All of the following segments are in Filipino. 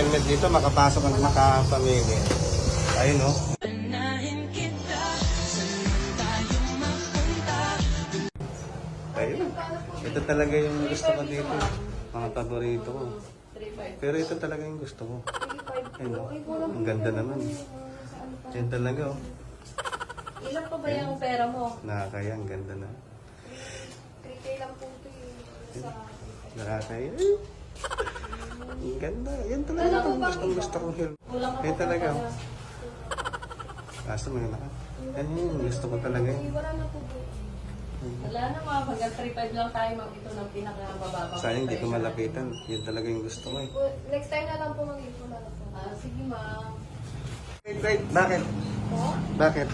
helmet dito, makapasok ang makapamili. Ayun oh. Ayun. Ito talaga yung gusto ko dito. Mga paborito ko. Pero ito talaga yung gusto ko. Ayun oh. Ang ganda naman. Yan talaga oh. Ilan pa ba yung pera mo? Nakakaya, ang ganda na. 3K lang po ito eh. Sa... Nakakaya. Ang ganda. Yan talaga ang gustong gusto kong helmet. Kulang ako Yan talaga. pa pala. Kaso may naka. Yan yun, gusto ko talaga yun. Wala na po po. Wala na mga pag 3.5 lang tayo mag ito ng pinakamababa. Sayang hindi ko malapitan. Yun talaga yung gusto ko eh. Next time na lang po mag-ipon na lang po. Ah, sige ma'am. Wait, wait. Bakit? Po? Bakit?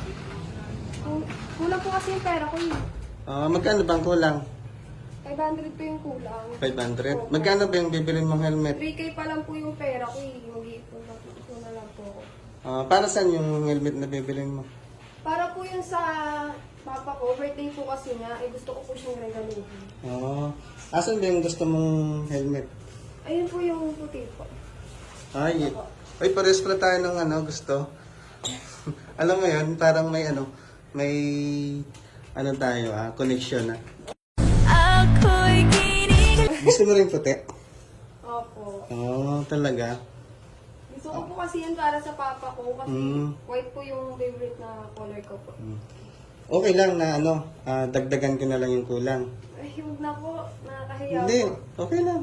Kulang po kasi yung pera ko eh. Ah, magkano bang kulang? 500 po yung kulang. 500? Magkano ba yung bibilin mong helmet? 3K pa lang po yung pera ko eh. Mag-iipon na, lang po ako. Ah, para saan yung helmet na bibilin mo? Para po yun sa papa ko, birthday po kasi niya, eh gusto ko po siyang regaluhin. Oo. asan ba yung gusto mong helmet? Ayun po yung puti po. Ay, ay pares pala tayo ng ano, gusto. Alam mo yun, parang may ano, may ano tayo ah, connection ah. Gusto mo rin puti? Opo. Oo, talaga. Gusto ko po kasi yan para sa papa ko kasi Mm. white po yung favorite na color ko po. Mm. Okay lang na ano, ah, dagdagan ko na lang yung kulang. Ay, huwag na po. Nakakahiya Hindi, po. okay lang.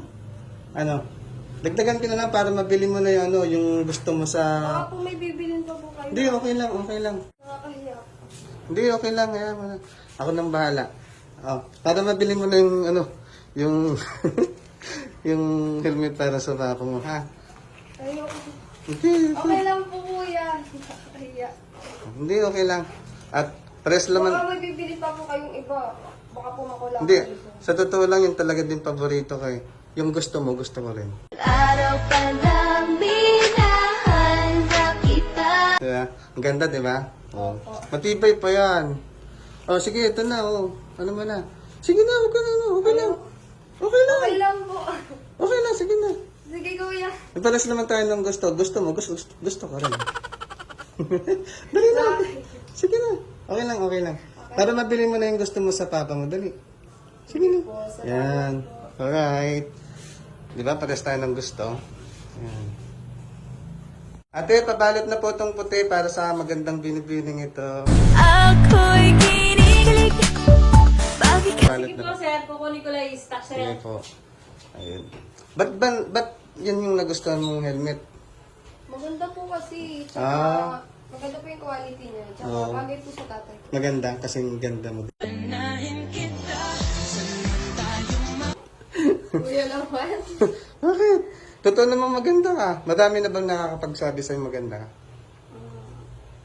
Ano, dagdagan ko na lang para mabili mo na yung ano, yung gusto mo sa... Po may bibilin pa po kayo. Hindi, okay lang, okay lang. Nakakahiya po. Hindi, okay lang. Kaya, ako nang bahala. Oh, para mabili mo na yung ano, yung yung helmet para sa papa mo, ha? Ayoko. Hindi, Okay lang po kuya. Hindi, okay lang. At press Baka naman. may bibili pa po kayong iba. Baka po makulang Hindi, sa totoo lang yung talaga din paborito ko eh. Yung gusto mo, gusto mo rin. Araw pa lang kita Diba? Ang ganda, di ba? Oh. Matibay pa yan. Oh, sige, ito na, oh. Ano mo na? Sige na, okay na, no. okay lang. Okay lang. Okay lang po. Okay lang, sige na. Sige kuya. Nagpalas naman tayo ng gusto. Gusto mo, gusto, gusto, gusto ko rin. Dali na. Sige na. Okay lang, okay lang. Para mabili mo na yung gusto mo sa papa mo, dali. Sige na. Yan. Alright. Di ba, pares tayo ng gusto. Yan. Ate, pabalot na po itong puti para sa magandang binibining ito. Ako'y kinikilig ka Sige na po sir, kukunin ko lang yung stock sir. Sige po. Ayun. Ba't, ba, ba't yan yung nagustuhan mong helmet? Maganda po kasi. Tsaka Ah. maganda po yung quality niya. Tsaka Oo. bagay po sa tatay. Maganda, kasing ganda mo. Kuya naman. Bakit? Totoo naman maganda ka. Madami na bang nakakapagsabi sa'yo maganda ka?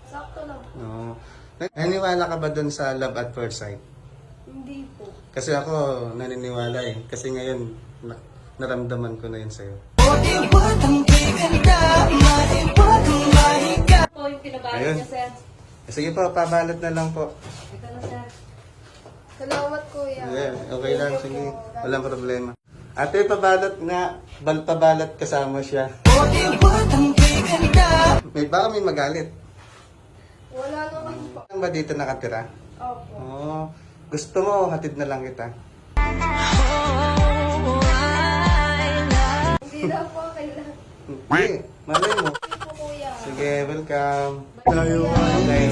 Sakto lang. Oo. Naniniwala ka ba dun sa love at first sight? Hindi po. Kasi ako naniniwala eh. Kasi ngayon, na- naramdaman ko na yun sa'yo. Po yung pinabayad Ayun. niya sir. Eh, Sige po, pabalot na lang po. Ito na sir. Salamat kuya. Yeah, okay lang, sige. Walang problema. Ate, pabalot na. Bal pabalot kasama siya. May baka may magalit. Wala naman po. Saan ba dito nakatira? Opo. Oo. Gusto mo, hatid na lang kita. Hindi na po kailangan. Hindi, malay mo. Thank you po kuya. Sige, welcome. Tayo Okay.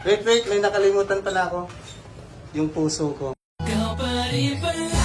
Wait, wait, may nakalimutan pala ako. Yung puso ko. Ikaw pa rin pala